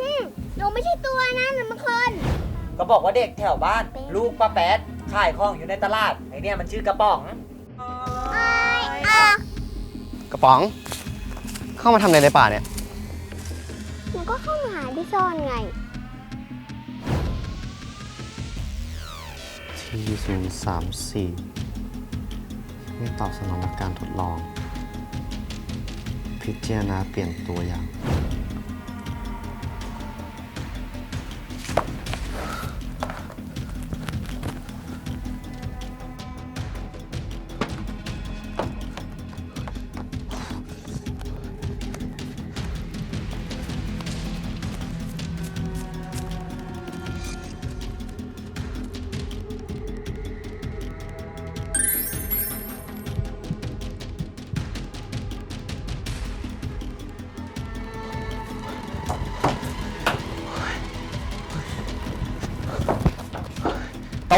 อืมหนูไม่ใช่ตัวนะหนูเป็นคนก็บอกว่าเด็กแถวบ้าน ลูกป้าแป๊ดขายของอยู่ในตลาดไอเนี่ยมันชื่อกระป๋องอะกระป๋อง เข้ามาทำอะไรในป่าเนี่ย หนูก็เข้ามาหาที่ซ่อนไงทีศูนย์สามสี่ไม่ตอบสนองหลักการทดลอง พิจารณาเปลี่ยนตัวอย่างต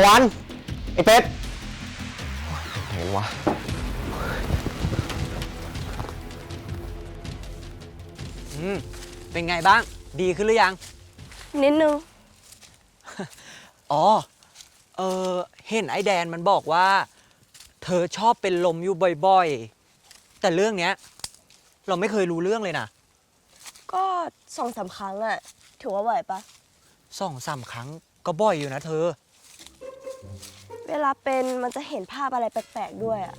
วันไอ้เป็ดไหนวะอืมเป็นไงบ้าง ดีขึ้นหรือยัง นิดนึง อ๋อ เออเห็นไอ้แดนมันบอกว่า เธอชอบเป็นลมอยู่บ่อยๆ แต่เรื่องเนี้ย เราไม่เคยรู้เรื่องเลยนะก็สองสามครั้งอะถือว่าไหวปะสองสามครั้งก็บ่อยอยู่นะเธอ เวลาเป็นมันจะเห็นภาพอะไรแปลกๆด้วยอะ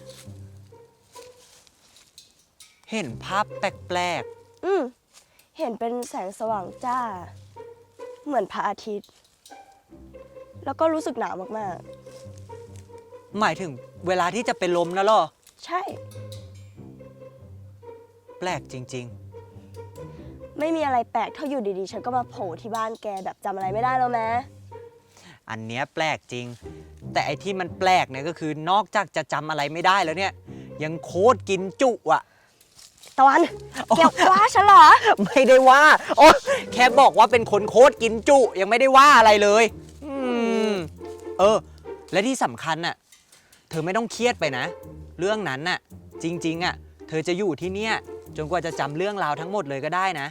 เห็นภาพแปลกอืม เห็นเป็นแสงสว่างจ้า เหมือนพระอาทิตย์ แล้วก็รู้สึกหนาวมากๆ หมายถึงเวลาที่จะเป็นลมนะเหรอ ๆ ใช่ แปลกจริง ไม่มีอะไรแปลกเท่าอยู่ดีๆ ฉันก็มาโผล่ที่บ้านแกแบบจำอะไรไม่ได้แล้วแม้ ๆ อันเนี้ยแปลกจริง แต่ไอ้ที่มันแปลกเนี่ยก็คือนอกจากจะจำอะไรไม่ได้แล้วเนี่ย ยังโคตรกินจุอะตะวันแกว่าฉันเหรอ ไม่ได้ว่าโอ้แค่บอกว่าเป็นคนโคตรกินจุ ยังไม่ได้ว่าอะไรเลย อืม เออ และที่สำคัญน่ะ เธอไม่ต้องเครียดไปนะ เรื่องนั้นน่ะ จริงๆอะ เธอจะอยู่ที่เนี่ย จนกว่าจะจำเรื่องราวทั้งหมดเลยก็ได้นะ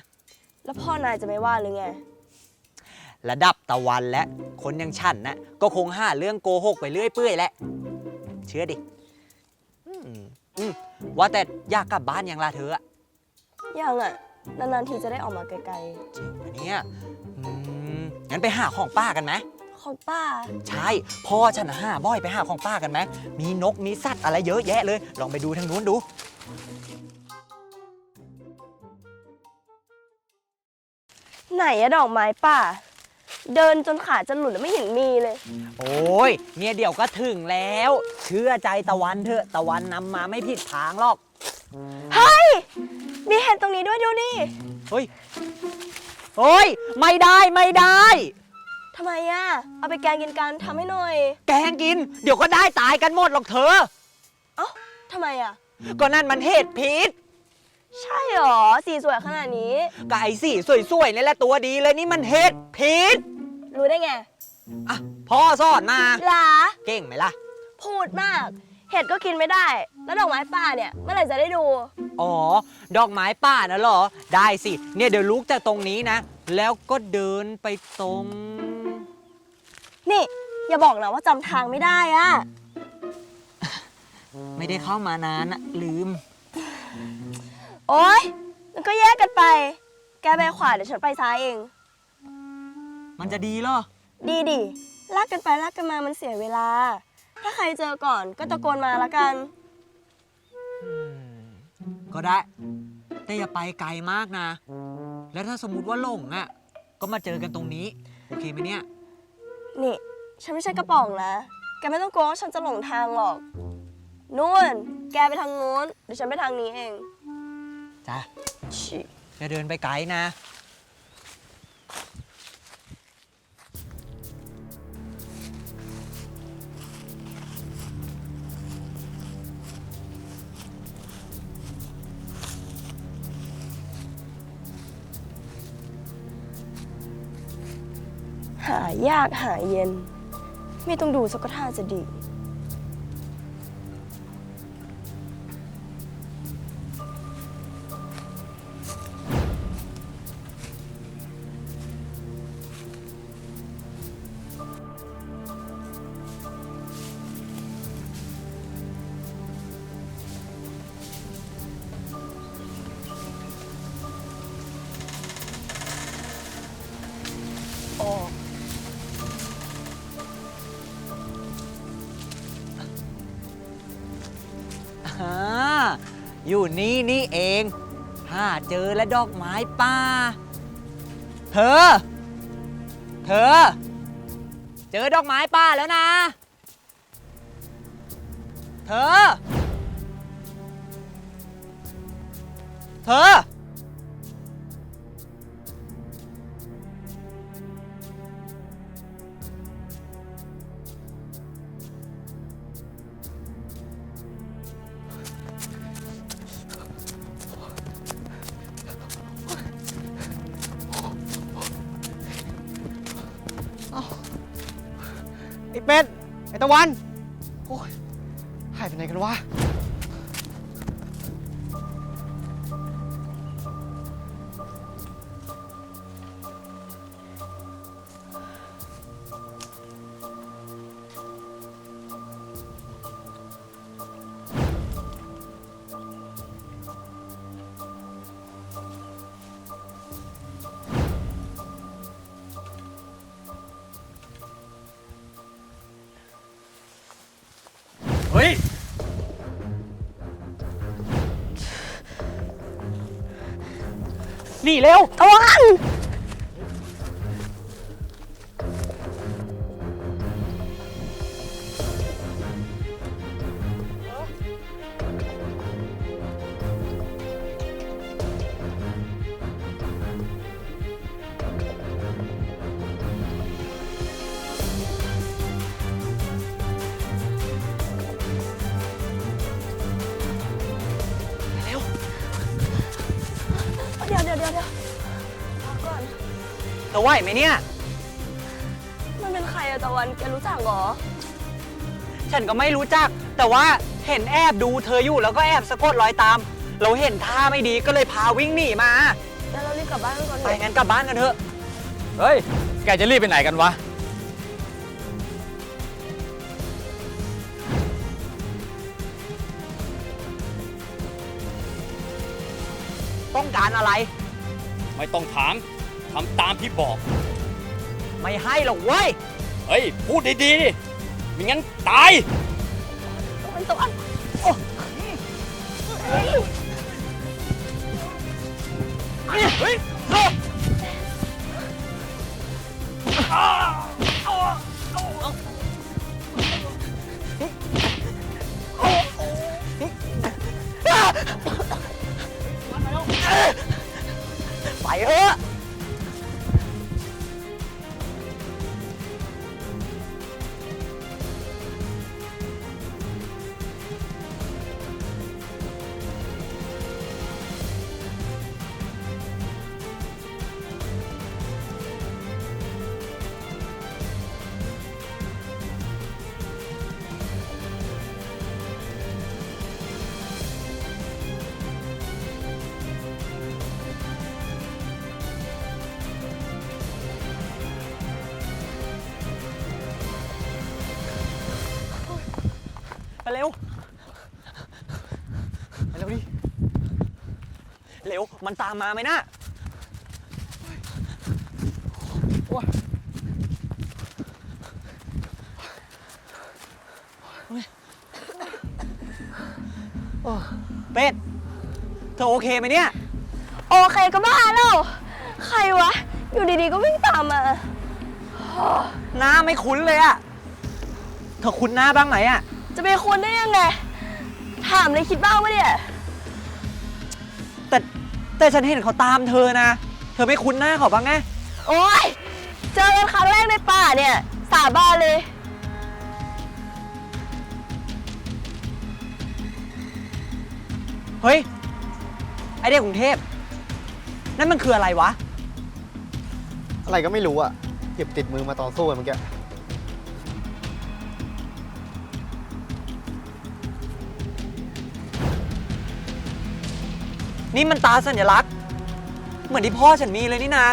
แล้วพ่อนายจะไม่ว่าหรือไง ระดับตะวันและคนอยังฉันน่ะก็คงหาเรื่องโกหกไปเรื่อยเปื่อยแหละ เชื่อดิอืมอืมว่าแต่อยากกลับบ้านยังล่ะเธออะยังอะนานๆทีจะได้ออกมาไกลจริงปะเนี่ยอืมงั้นไปหาของป้ากันไหมๆ ของป้า ใช่พ่อฉันน่ะหาบ่อยไปหาของป้ากันไหมมีนกมีสัตว์อะไรเยอะแยะเลย ลองไปดูทางนู้นดู ไหนอะดอกไม้ป่า เดินจนขาจะหลุดแล้วไม่เห็นมีเลย โอ้ยเนี่ยเดี๋ยวก็ถึงแล้ว เชื่อใจตะวันเถอะตะวันนำมาไม่ผิดทางหรอก เฮ้ย มีเห็ดตรงนี้ด้วยดูดิเฮ้ยเฮ้ย ไม่ได้ไม่ได้ ทำไมอะเอาไปแกงกินกันทำให้หน่อย แกงกิน เดี๋ยวก็ได้ตายกันหมดหรอกเธอ เอ้าทำไมอะก็นั่นมันเห็ดพิษ ใช่หรอ สีสวยขนาดนี้ไก่สีสวยๆนี่แหละตัวดีเลยนี่มันเห็ดพิษรู้ได้ไงอะพ่อสอนมา หลาเก่งไหมล่ะ พูดมาก เห็ดก็กินไม่ได้ แล้วดอกไม้ป่าเนี่ย เมื่อไหร่จะได้ดู อ๋อ ดอกไม้ป่านะเหรอ ได้สิ เนี่ยเดี๋ยวลุกจากตรงนี้นะ แล้วก็เดินไปตรง นี่ อย่าบอกนะว่าจำทางไม่ได้อะ ไม่ได้เข้ามานานอะลืม โอ๊ยมันก็แยกกันไป แกไปขวาเดี๋ยวฉันไปซ้ายเอง มันจะดีเหรอ ดีดิลากกันไปลากกันมามันเสียเวลา ถ้าใครเจอก่อนก็ตะโกนมาละกัน ก็ได้ แต่อย่าไปไกลมากนะ แล้วถ้าสมมติว่าหลงอะก็มาเจอกันตรงนี้ โอเคไหมเนี่ย นี่ ฉันไม่ใช่กระป๋องนะ แกไม่ต้องกลัวว่าฉันจะหลงทางหรอกนู่น แกไปทางนู้นเดี๋ยวฉันไปทางนี้เอง จ้ะชิอย่าเดินไปไกลนะ หายากหาเย็น ไม่ต้องดูสักท่าจะดี อยู่นี่นี่เองถ้าเจอและดอกไม้ป่า เธอ เธอ เจอดอกไม้ป่าแล้วนะ เธอ เธอ ตะวัน โอ้ยหายไปไหนกันวะ หนีเร็ว ตะวัน เธอไหวไหมเนี่ย มันเป็นใครอะตะวันแกรู้จักเหรอ ฉันก็ไม่รู้จัก แต่ว่าเห็นแอบดูเธออยู่แล้วก็แอบสะกดรอยตาม เราเห็นท่าไม่ดีก็เลยพาวิ่งหนีมา แล้วเรารีบกลับบ้านกันก่อนเถไปอะงั้นกลับบ้านกันเถอะ เฮ้ย แกจะรีบไปไหนกันวะ ต้องการอะไร ไม่ต้องถาม ทำตามที่บอก ไม่ให้หรอกเว้ย เฮ้ย พูดดีๆดิไม่งั้นตาย ตะวันตะวันเฮ้ยไป เร็วไปเร็วดิ เร็ว มันตามมาไหมนะเป็ด เธอโอเคไหมเนี่ย โอเคก็บ้าแล้ว ใครวะ อยู่ดีๆก็วิ่งตามมา หน้าไม่คุ้นเลยอะเธอคุ้นหน้าบ้างไหมอะ จะเป็นคนได้ยังไง ถามเลยคิดบ้างปะเนี่ย แต่แต่ฉันเห็นเขาตามเธอนะ เธอไม่คุ้นหน้าเขาบ้างไง โอ๊ย เจอกันครั้งแรกในป่าเนี่ย สาบานเลย เฮ้ย ไอเด็กกรุงเทพ นั่นมันคืออะไรวะ อะไรก็ไม่รู้อะหยิบติดมือมาต่อสู้กันเมื่อกี้ นี่มันตาสัญลักษณ์ เหมือนที่พ่อฉันมีเลยนี่นา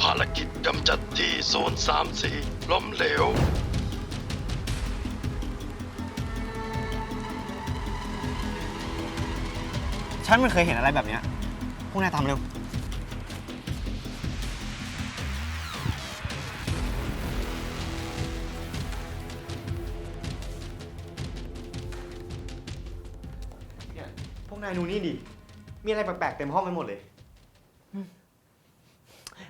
ภารกิจกำจัดที่โซน34 ล้มเหลว ฉันไม่เคยเห็นอะไรแบบเนี้ยพวกนายทำเร็ว วกนายดูนี่ดิ มีอะไรแปลกๆเต็มห้องไปหมดเลย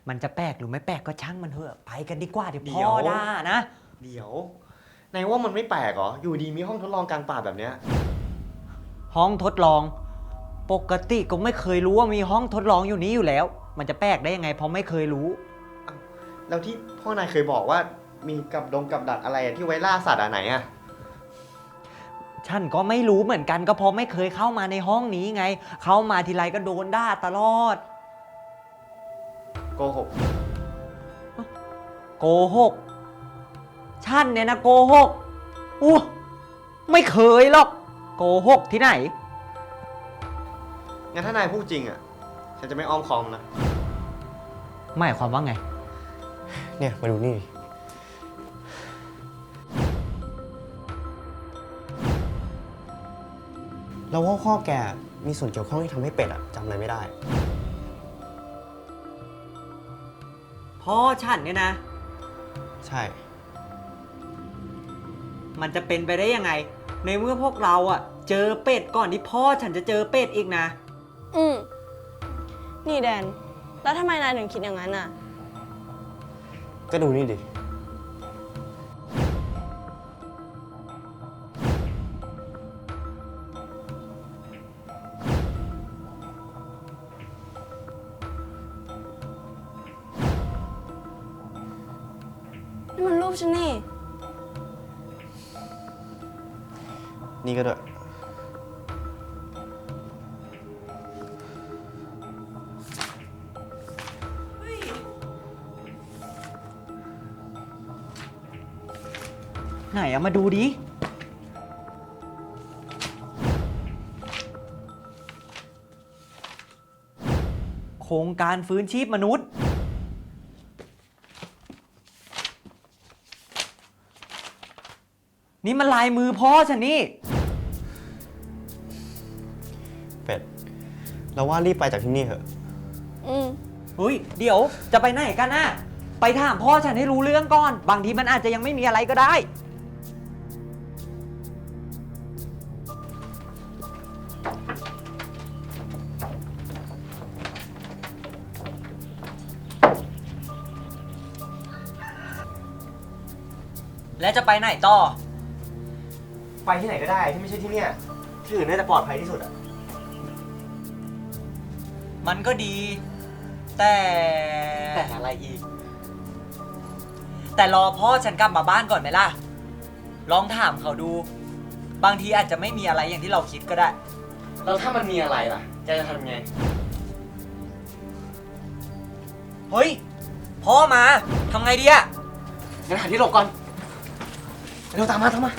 มันจะแปลกหรือไม่แปลกก็ช่างมันเถอะ ไปกันดีกว่า เดี๋ยวเดี๋พ่ยวอด่านะ เดี๋ยวนายว่ามันไม่แปลกเหรอ อยู่ดีมีห้องทดลองกลางป่าแบบเนี้ย ห้องทดลอง ปกติก็ไม่เคยรู้ว่ามีห้องทดลองอยู่นี้อยู่แล้ว มันจะแปลกได้ยังไงเพราะไม่เคยรู้ แล้วที่พ่อนายเคยบอกว่ามีกับดงกับดักอะไรอะที่ไว้ล่าสัตว์อะไหนอะ ฉันก็ไม่รู้เหมือนกันก็เพราะไม่เคยเข้ามาในห้องนี้ไง เข้ามาทีไรก็โดนด่าตลอด โกหกโกหกฉันเนี่ยนะโกหกอู้ไม่เคยหรอก โกหกที่ไหน งั้นถ้านายพูดจริงอะฉันจะไม่อ้อมคอมนะ หมายความว่าไง เนี่ย มาดูนี่ดิ เราว่าพ่อแกมีส่วนเกี่ยวข้องที่ทำให้เป็ดอะจำอะไรไม่ได้ พ่อฉันเนี่ยนะ ใช่ มันจะเป็นไปได้ยังไง ในเมื่อพวกเราอะเจอเป็ดก่อนที่พ่อฉันจะเจอเป็ดอีกนะ อืม นี่แดน แล้วทำไมนายถึงคิดอย่างนั้นอะ ก็ดูนี่ดิ ไหนอะมาดูดิ โครงการฟื้นชีพมนุษย์ นี่มันลายมือพ่อฉันนี่ เป็ด เราว่ารีบไปจากที่นี่เถอะ อืม เฮ้ย เดี๋ยวจะไปไหนกันน่ะ ไปถามพ่อฉันให้รู้เรื่องก่อน บางทีมันอาจจะยังไม่มีอะไรก็ได้ ไปไหนต่อ ไปที่ไหนก็ได้ที่ไม่ใช่ที่เนี่ย ที่อื่นน่าจะปลอดภัยที่สุดอะมันก็ดี แต่แต่อะไรอีก แต่รอพ่อฉันกลับมาบ้านก่อนไหมล่ะ ลองถามเขาดู บางทีอาจจะไม่มีอะไรอย่างที่เราคิดก็ได้ แล้วถ้ามันมีอะไรล่ะแกจะทำไง เฮ้ย พ่อมาทำไงดีอะงั้นหาที่หลบก่อน เร็วตามมาตามมา